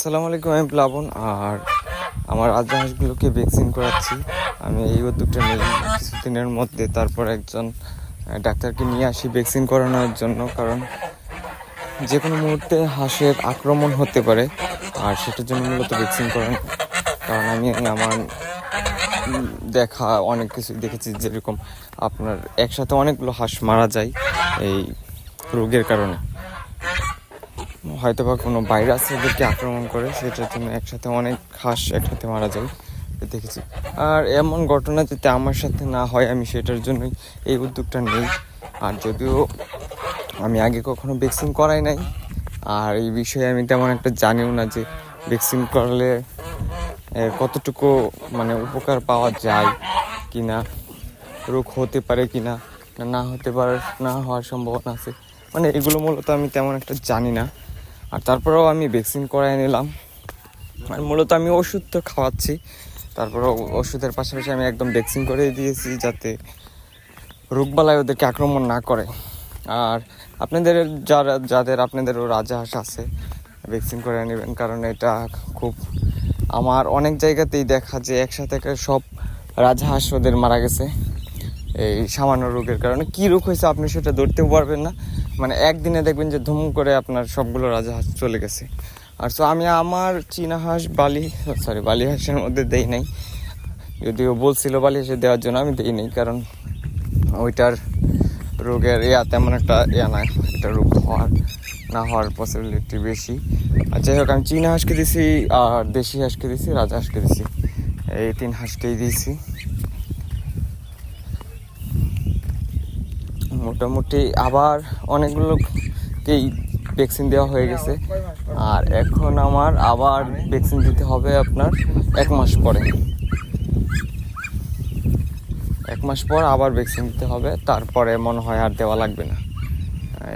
আসসালামু আলাইকুম, আমি প্লাবন আর আমার রাজা হাঁসগুলোকে ভ্যাকসিন করাচ্ছি। আমি এই উদ্যোগটা নিই কিছুদিনের মধ্যে। তারপর একজন ডাক্তারকে নিয়ে আসি ভ্যাকসিন করানোর জন্য, কারণ যে কোনো মুহূর্তে হাঁসের আক্রমণ হতে পারে, আর সেটার জন্য মূলত ভ্যাকসিন করানো। কারণ আমি, আমার দেখা অনেক কিছু দেখেছি যেরকম আপনার একসাথে অনেকগুলো হাঁস মারা যায় এই রোগের কারণে। হয়তো বা কোনো ভাইরাস এদেরকে আক্রমণ করে, সেটার জন্য একসাথে অনেক হাঁস একসাথে মারা যায় দেখেছি। আর এমন ঘটনা যাতে আমার সাথে না হয়, আমি সেটার জন্যই এই উদ্যোগটা নেই। আর যদিও আমি আগে কখনো ভ্যাকসিন করাই নাই, আর এই বিষয়ে আমি তেমন একটা জানিও না যে ভ্যাকসিন করলে কতটুকু মানে উপকার পাওয়া যায় কি না রোগ হতে পারে কি না না হতে পারে, না হওয়ার সম্ভাবনা আছে। মানে এগুলো মূলত আমি তেমন একটা জানি না। আর তারপরেও আমি ভ্যাকসিন করাই নিলাম। আর মূলত আমি ওষুধ তো খাওয়াচ্ছি। তারপরেও ওষুধের পাশাপাশি আমি একদম ভ্যাকসিন করে দিয়েছি যাতে রোগবালাই ওদেরকে আক্রমণ না করে। আর আপনাদের যারা, যাদের আপনাদেরও রাজাহাঁস আছে ভ্যাকসিন করে নেবেন। কারণ এটা খুব আমার অনেক জায়গাতেই দেখা যে একসাথে সব রাজহাঁস ওদের মারা গেছে। এই সামান্য রোগের কারণে। কি রোগ হয়েছে আপনি সেটা ধরতেও পারবেন না। মানে একদিনে দেখবেন যে ধুম করে আপনার সবগুলো রাজাহাঁস চলে গেছে। আর সো আমি আমার চীনা হাঁস বালি সরি বালি হাঁসের মধ্যে দেই নাই। যদিও বলছিল বালি হাঁসে দেওয়ার জন্য আমি দেই নাই, কারণ ওইটার রোগের ইয়া তেমন একটা ইয়া না, এটা রোগ হওয়ার, না হওয়ার পসিবিলিটি বেশি। আর যাই হোক, আমি চীনা হাঁসকে দিছি, আর দেশি হাঁসকে দিছি রাজা হাঁসকে দিছি। এই তিন হাঁসকেই দিয়েছি। মোটামুটি আবার অনেকগুলোকেই ভ্যাকসিন দেওয়া হয়ে গেছে। আর এখন আমার আবার ভ্যাকসিন দিতে হবে আপনার এক মাস পরে। এক মাস পর আবার ভ্যাকসিন দিতে হবে, তারপরে মনে হয় আর দেওয়া লাগবে না।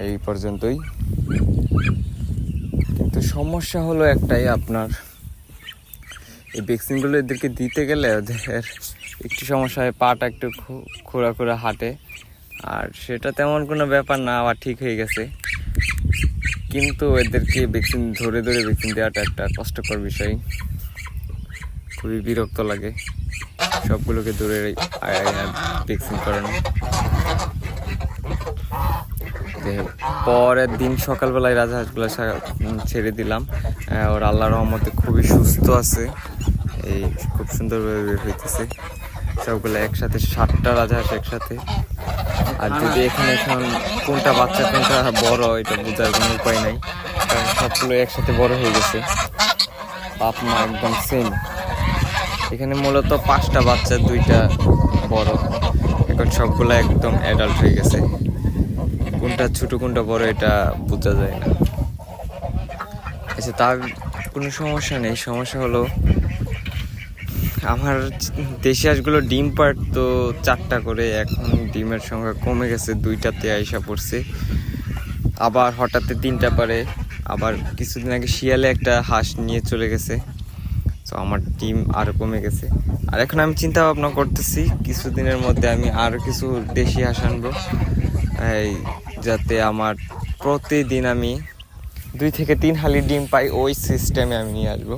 এই পর্যন্তই। কিন্তু সমস্যা হলো একটাই আপনার, এই ভ্যাকসিনগুলো এদেরকে দিতে গেলে ওদের একটু সমস্যা হয়, পাটা একটু খোঁড়া খোঁড়া হাঁটে। আর সেটা তেমন কোনো ব্যাপার না, আবার ঠিক হয়ে গেছে। কিন্তু এদেরকে ভ্যাকসিন ধরে ধরে ভ্যাকসিন দেওয়াটা একটা কষ্টকর বিষয়। খুবই বিরক্ত লাগে সবগুলোকে ধরে ভ্যাকসিন করানো। পরের দিন সকালবেলায় রাজহাঁসগুলো ছেড়ে দিলাম। ওর আল্লাহ রহমতে খুবই সুস্থ আছে। এই খুব সুন্দরভাবে বের হইতেছে। সবগুলো একসাথে, সাতটা রাজহাঁস একসাথে। আর যদি এখানে এখন কোনটা বাচ্চা, কোনটা বড়, এটা বোঝার কোনো উপায় নাই। কারণ সবগুলো একসাথে বড় হয়ে গেছে। বাপ, মা একদম সেম এখানে মূলত পাঁচটা বাচ্চা, দুইটা বড়। এখন সবগুলো একদম অ্যাডাল্ট হয়ে গেছে। কোনটা ছোট, কোনটা বড়, এটা বোঝা যায় না। আচ্ছা তার কোনো সমস্যা নেই। সমস্যা হলো আমার দেশি হাঁসগুলো ডিম পার্ট পারতো চারটা করে, এখন ডিমের সংখ্যা কমে গেছে, দুইটাতে আইসা পড়ছে। আবার হঠাৎ তিনটা পারে, আবার কিছুদিন আগে শিয়ালে একটা হাঁস নিয়ে চলে গেছে। তো আমার ডিম আরও কমে গেছে। আর এখন আমি চিন্তা ভাবনা করতেছি, কিছুদিনের মধ্যে আমি আরও কিছু দেশি হাঁস আনব। এই, যাতে আমার প্রতিদিন আমি দুই থেকে তিন হালি ডিম পাই, ওই সিস্টেমে আমি নিয়ে আসব।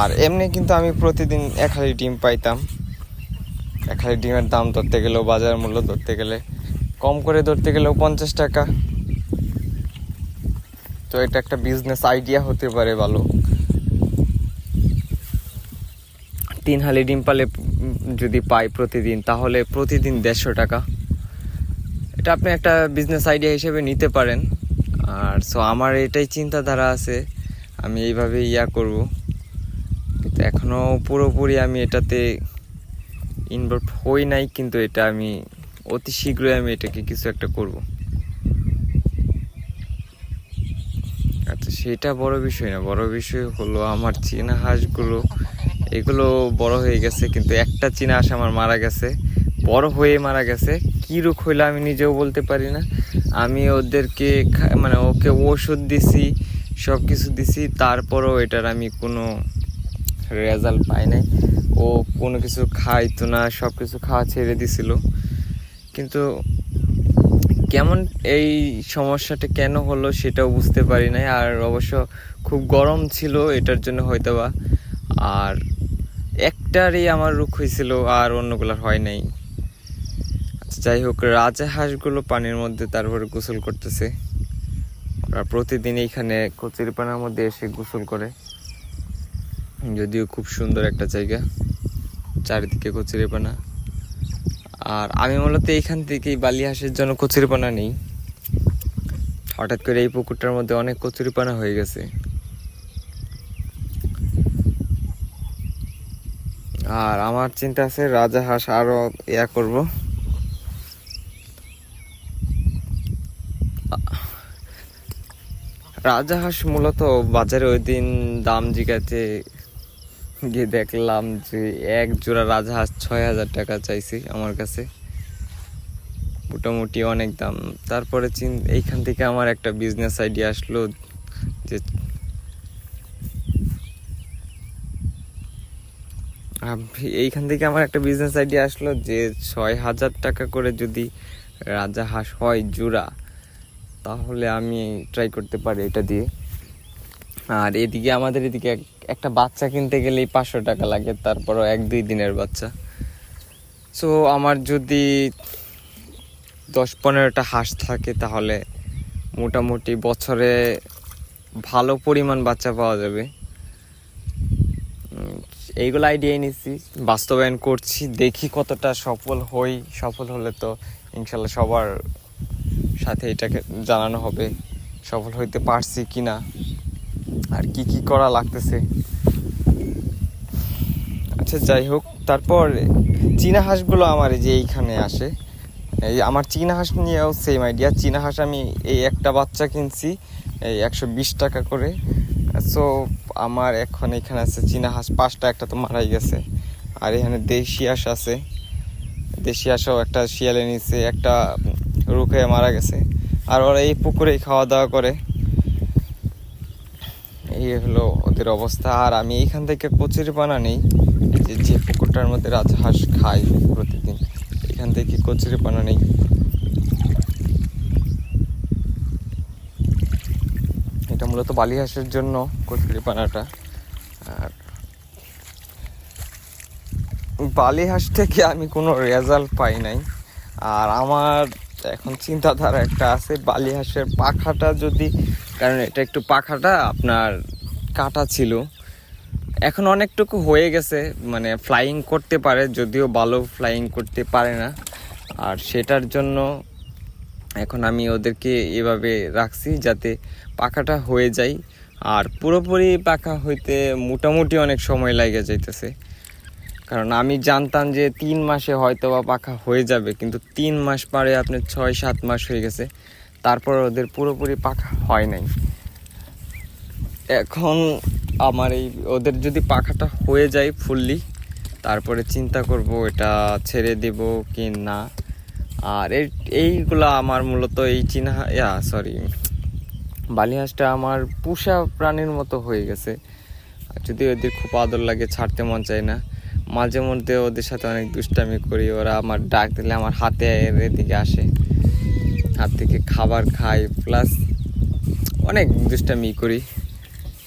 আর এমনি কিন্তু আমি প্রতিদিন এক হালি ডিম পাইতাম। এক হালি ডিমের দাম ধরতে গেলেও, বাজার মূল্য ধরতে গেলে, কম করে ধরতে গেলেও পঞ্চাশ টাকা। তো এটা একটা বিজনেস আইডিয়া হতে পারে ভালো। তিন হালি ডিম পালে যদি পাই প্রতিদিন, তাহলে প্রতিদিন দেড়শো টাকা। এটা আপনি একটা বিজনেস আইডিয়া হিসেবে নিতে পারেন। আর সো আমার এটাই চিন্তাধারা আছে, আমি এইভাবে ইয়া করব। এখনও পুরোপুরি আমি এটাতে ইনভলভ হই নাই, কিন্তু এটা আমি অতি শীঘ্রই আমি এটাকে কিছু একটা করব। আচ্ছা সেটা বড় বিষয় না। বড় বিষয় হলো আমার চীনা হাঁসগুলো, এগুলো বড় হয়ে গেছে, কিন্তু একটা চীনা হাঁস আমার মারা গেছে। বড় হয়ে মারা গেছে। কী রোগ হইল আমি নিজেও বলতে পারি না। আমি ওদেরকে মানে ওকে ওষুধ দিছি সব কিছু দিছি, তারপরও এটার আমি কোনো রেজাল্ট পাই নাই। ও কোনো কিছু খাইতো না সব কিছু খাওয়া ছেড়ে দিছিল। কিন্তু কেমন এই সমস্যাটা কেন হলো সেটাও বুঝতে পারি নাই। আর অবশ্য খুব গরম ছিল, এটার জন্য হয়তো বা আর একটারই আমার রোগ হয়েছিল, আর অন্যগুলোর হয় নাই। আচ্ছা যাই হোক, রাজা হাঁসগুলো পানির মধ্যে তারপরে গোসল করতেছে। ওরা প্রতিদিন এইখানে কচুরিপানার মধ্যে এসে গোসল করে। যদিও খুব সুন্দর একটা জায়গা, চারিদিকে কচুরিপানা। আর আমি মূলত এইখান থেকেই বালি হাঁসের জন্য কচুরিপানা নেই। হঠাৎ করে এই পুকুরটার মধ্যে অনেক কচুরিপানা হয়ে গেছে। আর আমার চিন্তা আছে রাজা হাঁস আরও ইয়া করব। রাজা হাঁস মূলত বাজারে ওই দিন দাম জিগাতে গিয়ে দেখলাম যে এক জোড়া রাজা হাঁস ছয় হাজার টাকা চাইছে আমার কাছে। মোটামুটি অনেক দাম। তারপরে চিন এইখান থেকে আমার একটা বিজনেস আইডিয়া আসলো যে এইখান থেকে আমার একটা বিজনেস আইডিয়া আসলো যে ছয় হাজার টাকা করে যদি রাজা হাঁস হয় জোড়া, তাহলে আমি ট্রাই করতে পারি এটা দিয়ে। আর এদিকে আমাদের এদিকে এক- একটা বাচ্চা কিনতে গেলেই পাঁচশো টাকা লাগে, তারপরও এক দুই দিনের বাচ্চা। সো আমার যদি দশ পনেরোটা হাঁস থাকে তাহলে মোটামুটি বছরে ভালো পরিমাণ বাচ্চা পাওয়া যাবে। এইগুলো আইডিয়াই নিচ্ছি বাস্তবায়ন করছি, দেখি কতটা সফল হই, সফল হলে তো ইনশাল্লাহ সবার সাথে এটাকে জানানো হবে, সফল হইতে পারছি কিনা। আর কি কি করা লাগতেছে? আচ্ছা যাই হোক, তারপর চীনা হাঁসগুলো আমার যে এইখানে আসে। এই আমার চীনা হাঁস নিয়েও সেম আইডিয়া চীনা হাঁস আমি এই একটা বাচ্চা কিনছি, এই একশো বিশ টাকা করে। সো আমার এখন এখানে আছে চীনা হাঁস, পাঁচটা, একটা তো মারাই গেছে। আর এখানে দেশি হাঁস আছে। দেশি হাঁসও একটা শিয়ালে নিচ্ছে একটা রুখে মারা গেছে। আর ওরা এই পুকুরেই খাওয়া দাওয়া করে। এই হলো ওদের অবস্থা। আর আমি এইখান থেকে কচুরি পানা নেই। যে যে পুকুরটার মধ্যে রাজহাঁস খাই প্রতিদিন, এখান থেকে কচুরি পানা নেই। এটা মূলত বালি হাঁসের জন্য কচুরি পানাটা আর বালি হাঁস থেকে আমি কোনো রেজাল্ট পাই নাই। আর আমার এখন চিন্তাধারা একটা আছে বালি হাঁসের পাখাটা যদি, কারণ এটা একটু পাখাটা, আপনার কাটা ছিল। এখন অনেকটুকু হয়ে গেছে মানে ফ্লাইং করতে পারে, যদিও ভালো ফ্লাইং করতে পারে না। আর সেটার জন্য এখন আমি ওদেরকে এভাবে রাখছি যাতে পাখাটা হয়ে যায়। আর পুরোপুরি পাখা হইতে মোটামুটি অনেক সময় লাগে যাইতেছে। কারণ আমি জানতাম যে তিন মাসে হয়তো বা পাখা হয়ে যাবে, কিন্তু তিন মাস পরে আপনার ছয় সাত মাস হয়ে গেছে। তারপর ওদের পুরোপুরি পাখা হয় নাই। এখন আমার এই ওদের যদি পাখাটা হয়ে যায় ফুললি তারপরে চিন্তা করব এটা ছেড়ে দেব কি না। আর এই এইগুলা আমার মূলত এই চীনা, ইয়া সরি বালিহাঁসটা আমার পুষা প্রাণীর মতো হয়ে গেছে। যদি ওদের খুব আদর লাগে, ছাড়তে মন চায় না, মাঝে মধ্যে ওদের সাথে অনেক দুষ্টামি করি, ওরা আমার ডাক দিলে আমার হাতে এদিকে আসে। হাত থেকে খাবার খাই প্লাস অনেক দুষ্টামি করি।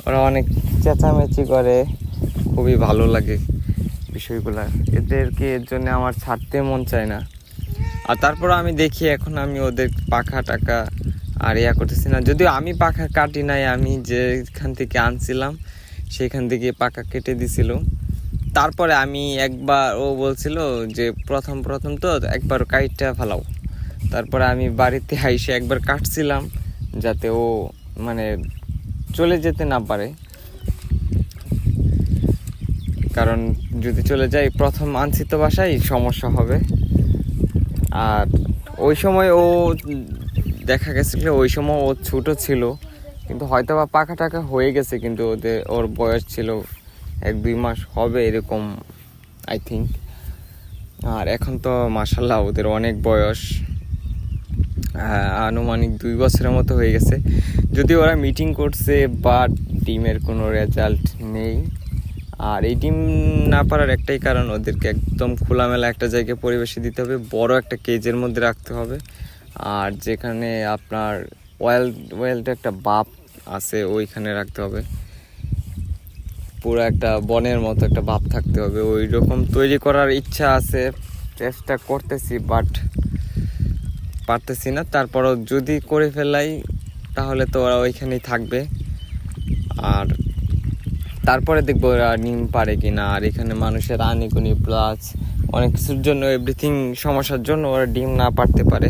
ওরা অনেক চেঁচামেচি করে। খুবই ভালো লাগে বিষয়গুলো। এদেরকে এর জন্য আমার ছাড়তে মন চায় না। আর তারপর আমি দেখি এখন আমি ওদের পাখা টাকা আর ইয়া করতেছি না। যদিও আমি পাখা কাটি নাই, আমি যেখান থেকে আনছিলাম সেখান থেকে পাখা কেটে দিছিল। তারপরে আমি একবার ও বলছিল যে, প্রথম প্রথম তো একবার কাইটটা ফেলাও। তারপরে আমি বাড়িতে আইসে একবার কাটছিলাম, যাতে ও মানে চলে যেতে না পারে। কারণ যদি চলে যাই, প্রথম আনছি তো বাসায় সমস্যা হবে। আর ওই সময় ও দেখা গেছিল ওই সময় ও ছোট ছিল। কিন্তু হয়তো বা পাখা টাকা হয়ে গেছে, কিন্তু ওদের, ওর বয়স ছিল এক দুই মাস হবে এরকম আই থিঙ্ক আর এখন তো মাসাল্লাহ ওদের অনেক বয়স। আনুমানিক দুই বছরের মতো হয়ে গেছে। যদি ওরা মিটিং করছে বাট টিমের কোনো রেজাল্ট নেই। আর এই ডিম না পারার একটাই কারণ, ওদেরকে একদম খোলামেলা একটা জায়গায় পরিবেশে দিতে হবে, বড় একটা কেজের মধ্যে রাখতে হবে। আর যেখানে আপনার ওয়েল ওয়েলটা একটা বাপ আছে, ওইখানে রাখতে হবে। পুরো একটা বনের মতো একটা ভাব থাকতে হবে। ওই রকম তৈরি করার ইচ্ছা আছে, চেষ্টা করতেছি বাট পারতেছি না। তারপরও যদি করে ফেলাই, তাহলে তো ওরা ওইখানেই থাকবে। আর তারপরে দেখব ওরা নিম পারে কি না আর এখানে মানুষের আনিকুনি প্লাস অনেক কিছুর জন্য এভরিথিং সমস্যার জন্য ওরা ডিম না পারতে পারে।